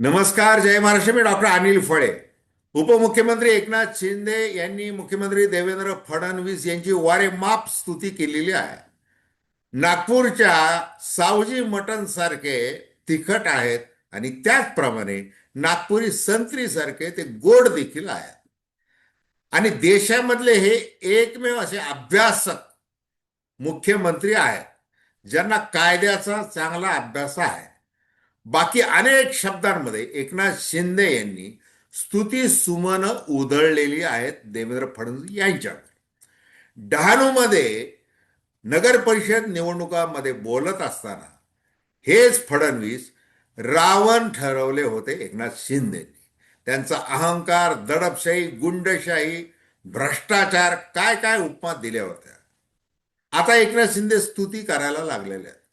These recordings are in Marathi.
नमस्कार जय महाराष्ट्र. मी डॉक्टर अनिल फळे. उपमुख्यमंत्री एकनाथ शिंदे यांनी मुख्यमंत्री देवेंद्र फडणवीस यांची वारेमाप स्तुती केलेली आहे. नागपूरच्या सावजी मटन सारखे तिखट आहेत आणि त्याचप्रमाणे नागपुरी संत्री सारखे ते गोड देखील आहेत. आणि देशामधले हे एकमेव असे अभ्यासक मुख्यमंत्री आहेत ज्यांना कायद्याचा चांगला अभ्यास आहे. बाकी अनेक शब्दांमध्ये एकनाथ शिंदे यांनी स्तुती सुमन उधळलेली आहेत देवेंद्र फडणवीस यांच्याकडे. डहाणूमध्ये नगर परिषद निवडणुकामध्ये बोलत असताना हेच फडणवीस रावण ठरवले होते एकनाथ शिंदेनी. त्यांचा अहंकार दडपशाही गुंडशाही भ्रष्टाचार काय काय उपमा दिल्या होत्या? आता एकनाथ शिंदे स्तुती करायला लागलेल्या आहेत.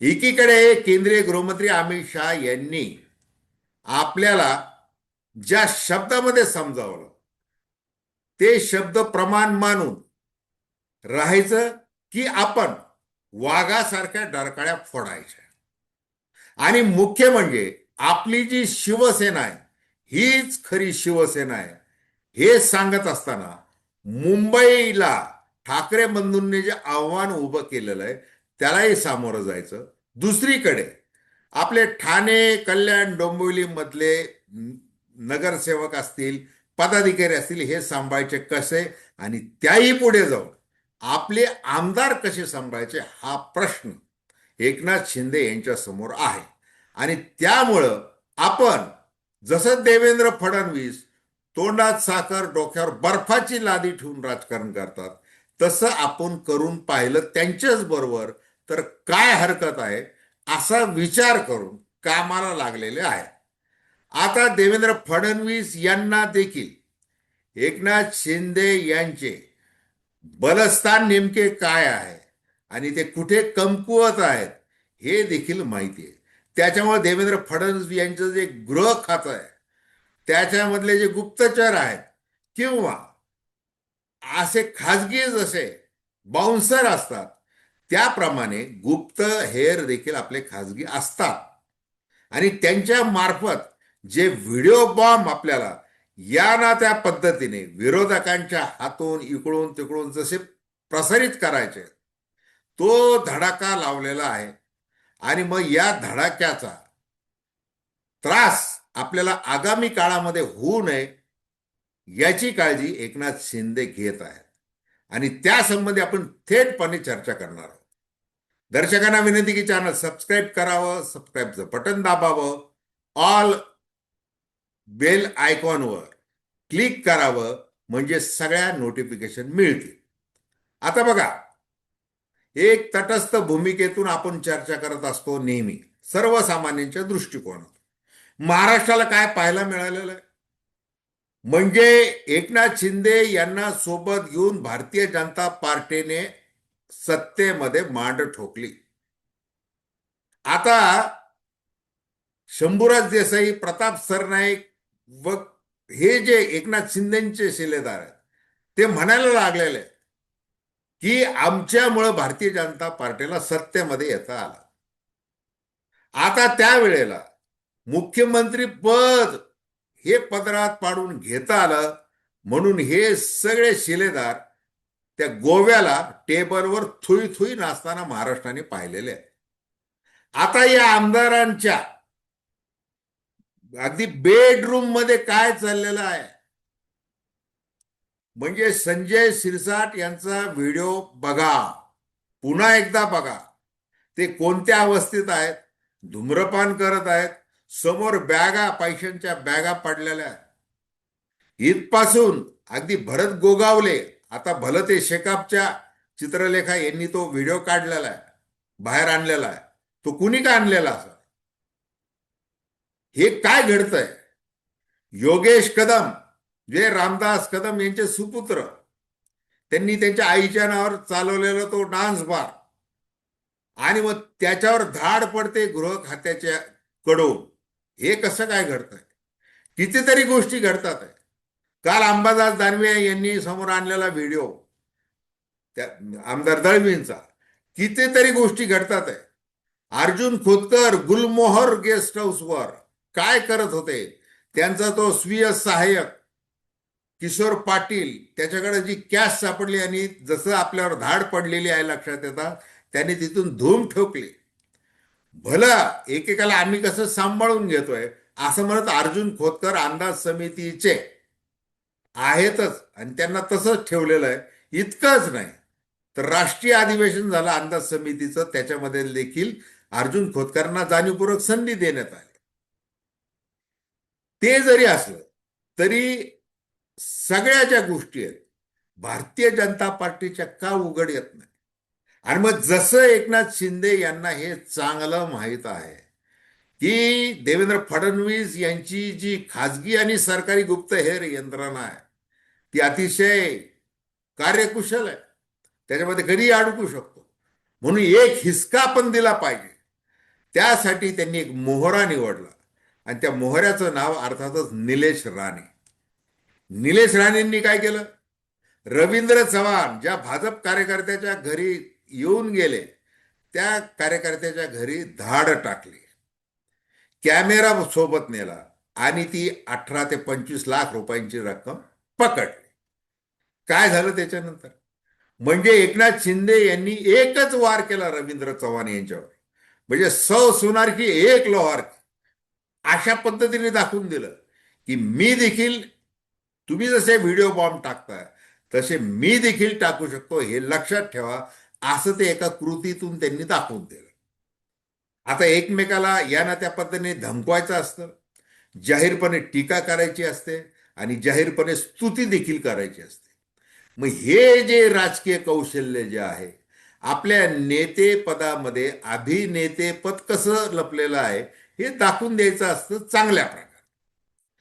एकीकडे केंद्रीय गृहमंत्री अमित शहा यांनी आपल्याला ज्या शब्दामध्ये समजावलं ते शब्द प्रमाण मानून राहायचं की आपण वाघासारख्या डरकाळ्या फोडायच्या. आणि मुख्य म्हणजे आपली जी शिवसेना आहे हीच खरी शिवसेना आहे. हे सांगत असताना मुंबईला ठाकरे बंधूंनी जे आव्हान उभं केलेलं आहे त्यालाही सामोरं जायचं. दुसरीकडे आपले ठाणे कल्याण डोंबिवली मधले नगरसेवक असतील पदाधिकारी असतील हे सांभाळायचे कसे आणि त्याही पुढे जाऊन आपले आमदार कसे सांभाळायचे हा प्रश्न एकनाथ शिंदे यांच्या समोर आहे. आणि त्यामुळं आपण जसं देवेंद्र फडणवीस तोंडात साखर डोक्यावर बर्फाची लादी ठेवून राजकारण करतात तसं आपण करून पाहिलं त्यांच्याच बरोबर तर काय हरकत आहे असा विचार करून कामाला लागलेले आहे. आता देवेंद्र फडणवीस यांना देखील एकनाथ शिंदे यांचे बलस्थान नेमके काय आहे आणि ते कुठे कमकुवत आहेत हे देखील माहिती आहे. त्याच्यामुळे देवेंद्र फडणवीस यांचं जे गृह खातं आहे त्याच्यामधले जे गुप्तचर आहेत किंवा असे खाजगी जसे बाउन्सर असतात त्याप्रमाणे गुप्त हेर देखील आपले खाजगी असतात. आणि त्यांच्या मार्फत जे व्हिडिओ बॉम्ब आपल्याला या ना त्या पद्धतीने विरोधकांच्या हातून इकडून तिकडून जसे प्रसारित करायचे तो धडाका लावलेला आहे. आणि मग या धडाक्याचा त्रास आपल्याला आगामी काळामध्ये होऊ नये याची काळजी एकनाथ शिंदे घेत आहेत. आणि त्यासंबंधी आपण थेटपणे चर्चा करणार आहोत. दर्शकांना विनंती की चॅनल सबस्क्राईब करावं सबस्क्राईबचं बटन दाबावं ऑल बेल आयकॉनवर क्लिक करावं म्हणजे सगळ्या नोटिफिकेशन मिळतील. आता बघा एक तटस्थ भूमिकेतून आपण चर्चा करत असतो नेहमी सर्वसामान्यांच्या दृष्टिकोनात महाराष्ट्राला काय पाहायला मिळालेलं आहे? म्हणजे एकनाथ शिंदे यांना सोबत घेऊन भारतीय जनता पार्टीने सत्तेमध्ये मांड ठोकली. आता शंभूराज देसाई प्रताप सरनाईक व हे जे एकनाथ शिंदेचे शिलेदार आहेत ते म्हणायला लागलेले आहेत की आमच्यामुळं भारतीय जनता पार्टीला सत्तेमध्ये येता आला. आता त्यावेळेला मुख्यमंत्री पद हे पदरात पाडून घेता आलं म्हणून हे सगळे शिलेदार त्या गोव्याला टेबलवर थुई थुई नाचताना महाराष्ट्राने पाहिलेले आहे आता या आमदारांच्या अगदी बेडरूममध्ये काय चाललेलं आहे? म्हणजे संजय सिरसाट यांचा व्हिडिओ बघा. पुन्हा एकदा बघा. ते कोणत्या अवस्थेत आहेत? धूम्रपान करत आहेत. समोर बॅगा पैशांच्या बॅगा पडलेल्या. इथपासून अगदी भरत गोगावले. आता भलं ते शेकापच्या चित्रलेखा यांनी तो व्हिडिओ काढलेला आहे. बाहेर आणलेला आहे. तो कुणी का आणलेला असा? हे काय घडतंय? योगेश कदम जे रामदास कदम यांचे सुपुत्र त्यांनी त्यांच्या आईच्या नावावर चालवलेला तो डान्स बार. आणि मग त्याच्यावर धाड पडते गृह खात्याच्या कडून. हे कसं काय घडतंय? कितीतरी गोष्टी घडतात आहे. काल अंबादास दानवे यांनी समोर आणलेला व्हिडिओ त्या आमदार दळवींचा कितीतरी गोष्टी घडतात आहे. अर्जुन खोतकर गुलमोहर गेस्ट हाऊसवर काय करत होते? त्यांचा तो स्वीय सहाय्यक किशोर पाटील त्याच्याकडे जी कॅश सापडली आणि जसं आपल्यावर धाड पडलेली आहे लक्षात येतात त्यांनी तिथून धूम ठोकली. भलं एकेकाला आम्ही कसं सांभाळून घेतोय? असं म्हणत अर्जुन खोतकर अंदाज समितीचे आहेतच आणि त्यांना तसंच ठेवलेलं आहे. इतकंच नाही. तर राष्ट्रीय अधिवेशन झालं अंदाज समितीचं त्याच्यामध्ये देखील अर्जुन खोतकरांना जाणीवपूर्वक संधी देण्यात आली. ते जरी असलं तरी सगळ्या ज्या गोष्टी आहेत भारतीय जनता पार्टीच्या का उघड येत नाही? आणि मग जसं एकनाथ शिंदे यांना हे चांगलं माहीत आहे की देवेंद्र फडणवीस यांची जी खाजगी आणि सरकारी गुप्तहेर यंत्रणा आहे ती अतिशय कार्यकुशल आहे. त्याच्यामध्ये कधी अडकू शकतो. म्हणून एक हिसका पण दिला पाहिजे. त्यासाठी त्यांनी एक मोहरा निवडला. आणि त्या मोहऱ्याचं नाव अर्थातच निलेश राणे. निलेश राणेंनी काय केलं? रवींद्र चव्हाण ज्या भाजप कार्यकर्त्याच्या घरी येऊन गेले त्या कार्यकर्त्याच्या घरी धाड टाकली. कॅमेरा सोबत नेला आणि ती अठरा ते पंचवीस लाख रुपयांची रक्कम पकडली. काय झालं त्याच्यानंतर? म्हणजे एकनाथ शिंदे यांनी एकच वार केला रवींद्र चव्हाण यांच्यावर. म्हणजे सौ सुनार की एक लोहार. अशा पद्धतीने दाखवून दिलं की मी देखील तुम्ही जसे व्हिडिओ बॉम्ब टाकताय तसे मी देखील टाकू शकतो हे लक्षात ठेवा. असं ते एका कृतीतून त्यांनी दाखवून दिलं. आता एकमेकाला या ना त्या पद्धतीने धमकवायचं असतं जाहीरपणे टीका करायची असते आणि जाहीरपणे स्तुती देखील करायची असते. मग हे जे राजकीय कौशल्य जे आहे आपल्या नेतेपदामध्ये अभिनेतेपद कसं लपलेलं आहे हे दाखवून द्यायचं असतं चांगल्या प्रकारे.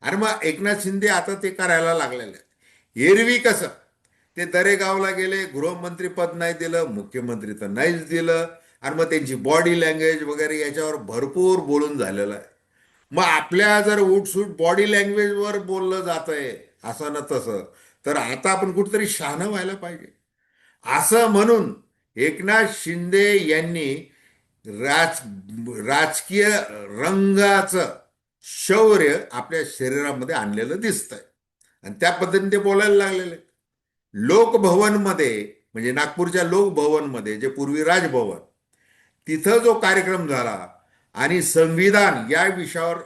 आणि मग एकनाथ शिंदे आता ते करायला लागलेले आहेत. एरवी कसं? ते दरेगावला गेले गृहमंत्री पद नाही दिलं मुख्यमंत्री तर नाहीच दिलं आणि मग त्यांची बॉडी लँग्वेज वगैरे याच्यावर भरपूर बोलून झालेलं आहे. मग आपल्या जर उठसूट बॉडी लँग्वेजवर बोललं जात आहे असं ना तसं तर आता आपण कुठेतरी शहाणं व्हायला पाहिजे. असं म्हणून एकनाथ शिंदे यांनी राज राजकीय रंगाचं शौर्य आपल्या शरीरामध्ये आणलेलं दिसतंय. आणि त्या पद्धतीने ते बोलायला लागलेले. लोकभवनमध्ये म्हणजे नागपूरच्या लोकभवनमध्ये जे पूर्वी राजभवन तिथं जो कार्यक्रम झाला आणि संविधान या विषयावर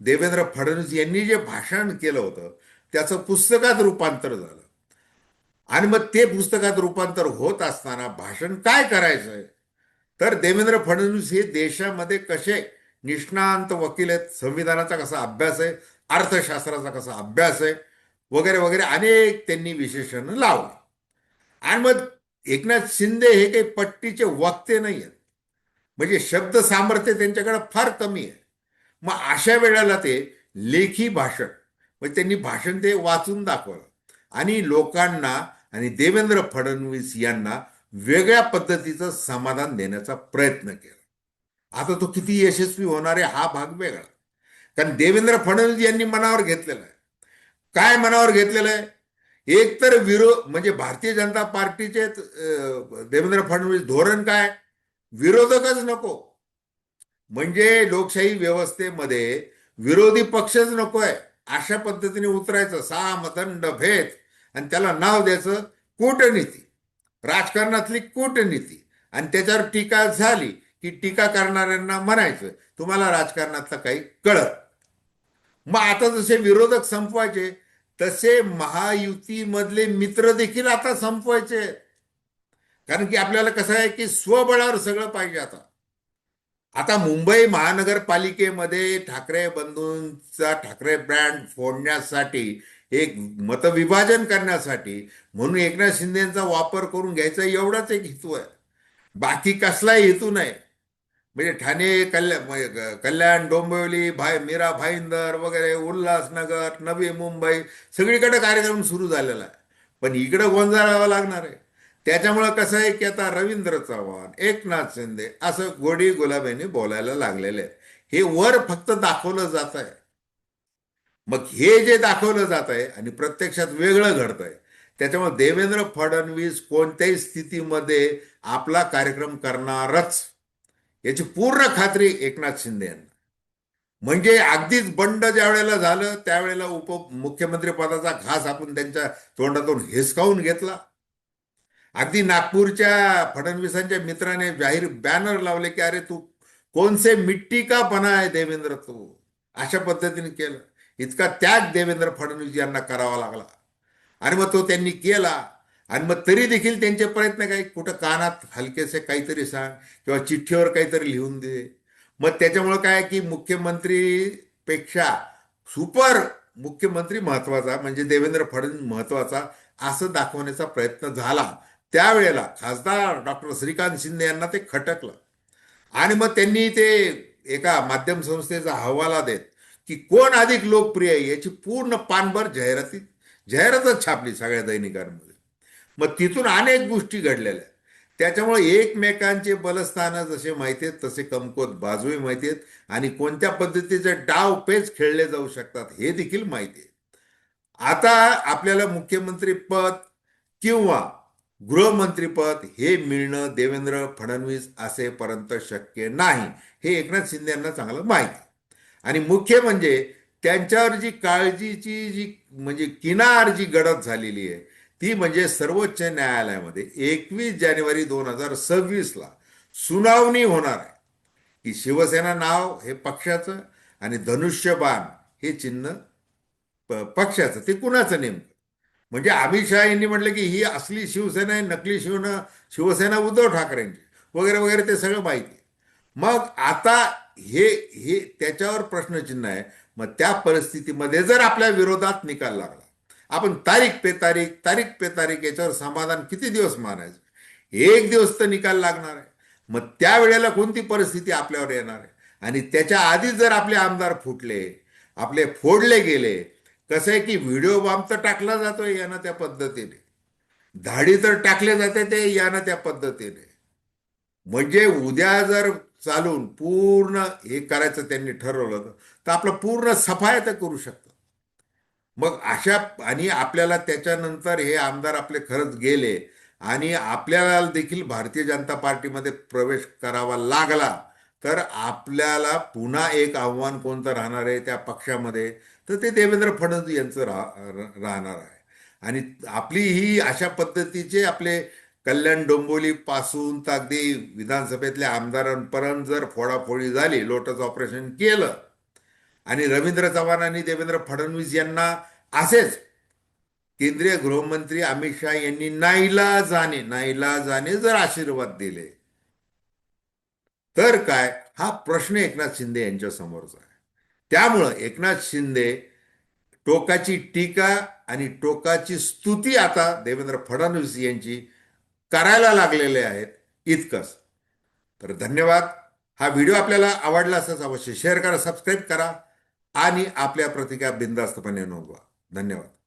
देवेंद्र फडणवीस यांनी जे भाषण केलं होतं त्याचं पुस्तकात रूपांतर झालं. आणि मग ते पुस्तकात रूपांतर होत असताना भाषण काय करायचं आहे तर देवेंद्र फडणवीस हे देशामध्ये कसे निष्णांत वकील आहेत? संविधानाचा कसा अभ्यास आहे? अर्थशास्त्राचा कसा अभ्यास आहे? वगैरे वगैरे अनेक त्यांनी विशेषण लावले. आणि मग एकनाथ शिंदे हे काही पट्टीचे वक्ते नाही आहेत म्हणजे शब्द सामर्थ्य त्यांच्याकडे फार कमी आहे. मग अशा वेळेला ते लेखी भाषण म्हणजे त्यांनी भाषण ते वाचून दाखवलं. आणि लोकांना आणि देवेंद्र फडणवीस यांना वेगळ्या पद्धतीचं समाधान देण्याचा प्रयत्न केला. आता तो किती यशस्वी होणार आहे हा भाग वेगळा. कारण देवेंद्र फडणवीस यांनी मनावर घेतलेला आहे. काय मनावर घेतलेलं आहे? एक तर विरोध म्हणजे भारतीय जनता पार्टीचे देवेंद्र फडणवीस धोरण काय? विरोधकच नको. म्हणजे लोकशाही व्यवस्थेमध्ये विरोधी पक्षच नकोय. अशा पद्धतीने उतरायचं. सामतंड भेद. आणि त्याला नाव द्यायचं कूटनीती. राजकारणातली कूटनीती. आणि त्याच्यावर टीका झाली की टीका करणाऱ्यांना म्हणायचं. तुम्हाला राजकारणातलं काही कळत मग आता जसे विरोधक संपवायचे तसे महायुतीमधले मित्र देखील आता संपवायचे. कारण की आपल्याला कसं आहे की स्वबळावर सगळं पाहिजे आता. आता मुंबई महानगरपालिकेमध्ये ठाकरे बंधूंचा ठाकरे ब्रँड फोडण्यासाठी एक मतविभाजन करण्यासाठी म्हणून एकनाथ शिंदेचा वापर करून घ्यायचा एवढाच एक हेतू आहे. बाकी कसलाही हेतू नाही. म्हणजे ठाणे कल्याण म्हणजे कल्याण डोंबिवली भाई मीरा भाईंदर वगैरे उल्हासनगर नवी मुंबई सगळीकडे कार्यक्रम सुरू झालेला आहे. पण इकडं गोंजाळावं लागणार आहे. त्याच्यामुळं कसं आहे की आता रवींद्र चव्हाण एकनाथ शिंदे असं गोडी गुलाबीने बोलायला लागलेले आहेत. हे वर फक्त दाखवलं जात आहे. मग हे जे दाखवलं जात आहे आणि प्रत्यक्षात वेगळं घडत आहे त्याच्यामुळे देवेंद्र फडणवीस कोणत्याही स्थितीमध्ये आपला कार्यक्रम करणारच. याची पूर्ण खात्री एकनाथ शिंदे यांना. म्हणजे अगदीच बंड ज्या वेळेला झालं त्यावेळेला उपमुख्यमंत्री पदाचा घास आपण त्यांच्या तोंडातून हिसकावून घेतला. अगदी नागपूरच्या फडणवीसांच्या मित्राने जाहीर बॅनर लावले की अरे तू कोणसे मिट्टी का बना आहे देवेंद्र तू? अशा पद्धतीने केलं. इतका त्याग देवेंद्र फडणवीस यांना करावा लागला. आणि मग तो त्यांनी केला. आणि मग तरी देखील त्यांचे प्रयत्न काही कुठं कानात हलकेसे काहीतरी सांग किंवा चिठ्ठीवर काहीतरी लिहून दे. मग त्याच्यामुळं काय की मुख्यमंत्रीपेक्षा सुपर मुख्यमंत्री महत्त्वाचा म्हणजे देवेंद्र फडणवीस महत्त्वाचा असं दाखवण्याचा प्रयत्न झाला. त्यावेळेला खासदार डॉक्टर श्रीकांत शिंदे यांना ते खटकलं. आणि मग त्यांनी ते एका माध्यम संस्थेचा हवाला देत की कोण अधिक लोकप्रिय आहे याची पूर्ण पानभर जाहिराती जाहिरातच छापली सगळ्या दैनिकांमध्ये. मग तिथून अनेक गोष्टी घडलेल्या त्याच्यामुळे एकमेकांचे बलस्थानं जसे माहिती आहेत तसे कमकोत बाजूही माहिती आहेत आणि कोणत्या पद्धतीचे डाव पेच खेळले जाऊ शकतात हे देखील माहिती आहे आता आपल्याला मुख्यमंत्री पद किंवा गृहमंत्रीपद हे मिळणं देवेंद्र फडणवीस असेपर्यंत शक्य नाही हे एकनाथ शिंदे यांना चांगलं माहिती आहे. आणि मुख्य म्हणजे त्यांच्यावर जी काळजीची जी म्हणजे किनार जी गडद झालेली आहे ती म्हणजे सर्वोच्च न्यायालयामध्ये एकवीस जानेवारी दोन हजार सव्वीसला सुनावणी होणार आहे. की शिवसेना नाव हे पक्षाचं आणि धनुष्यबाण हे चिन्ह पक्षाचं. ते कुणाचं नेमकं? म्हणजे अमित शहा यांनी म्हटलं की ही असली शिवसेना आहे नकली शिवना शिवसेना उद्धव ठाकरेंची वगैरे वगैरे ते सगळं माहिती आहे. मग आता हे हे त्याच्यावर प्रश्नचिन्ह आहे. मग त्या परिस्थितीमध्ये जर आपल्या विरोधात निकाल लागला आपण तारीख पे तारीख तारीख पे तारीख याच्यावर समाधान किती दिवस मानायचं एक दिवस तर निकाल लागणार आहे. मग त्यावेळेला कोणती परिस्थिती आपल्यावर येणार आहे? आणि त्याच्या आधी जर आपले आमदार फुटले आपले फोडले गेले कसं आहे की व्हिडिओ बॉम्ब तर टाकला जातोय यानं त्या पद्धतीने. धाडी तर टाकले जाते ते यानं त्या पद्धतीने. म्हणजे उद्या जर चालून पूर्ण हे करायचं त्यांनी ठरवलं तर आपलं पूर्ण सफाया तर करू शकतो. मग अशा आणि आपल्याला त्याच्यानंतर हे आमदार आपले खरंच गेले आणि आपल्याला देखील भारतीय जनता पार्टीमध्ये प्रवेश करावा लागला तर आपल्याला पुन्हा एक आव्हान कोणतं राहणार आहे त्या पक्षामध्ये? तर ते देवेंद्र फडणवीस यांचं राह राहणार आहे. आणि आपली ही अशा पद्धतीचे आपले कल्याण डोंबोलीपासून तर अगदी विधानसभेतल्या आमदारांपर्यंत जर फोडाफोडी झाली लोटस ऑपरेशन केलं आणि रवींद्र चव्हाण आणि देवेंद्र फडणवीस यांना असेच. केंद्रीय गृहमंत्री अमित शहा यांनी नाईला जाणे नाईला जाणे जर आशीर्वाद दिले. तर काय? हा प्रश्न एकनाथ शिंदे यांच्या समोरचा आहे. त्यामुळं एकनाथ शिंदे टोकाची टीका आणि टोकाची स्तुती आता देवेंद्र फडणवीस यांची करायला लागलेले आहेत इतकंच. तर धन्यवाद. हा व्हिडिओ आपल्याला आवडला असंच अवश्य शेअर करा सबस्क्राईब करा आणि आपल्या प्रतिक्रिया बिंदास्तपणे नोंदवा. धन्यवाद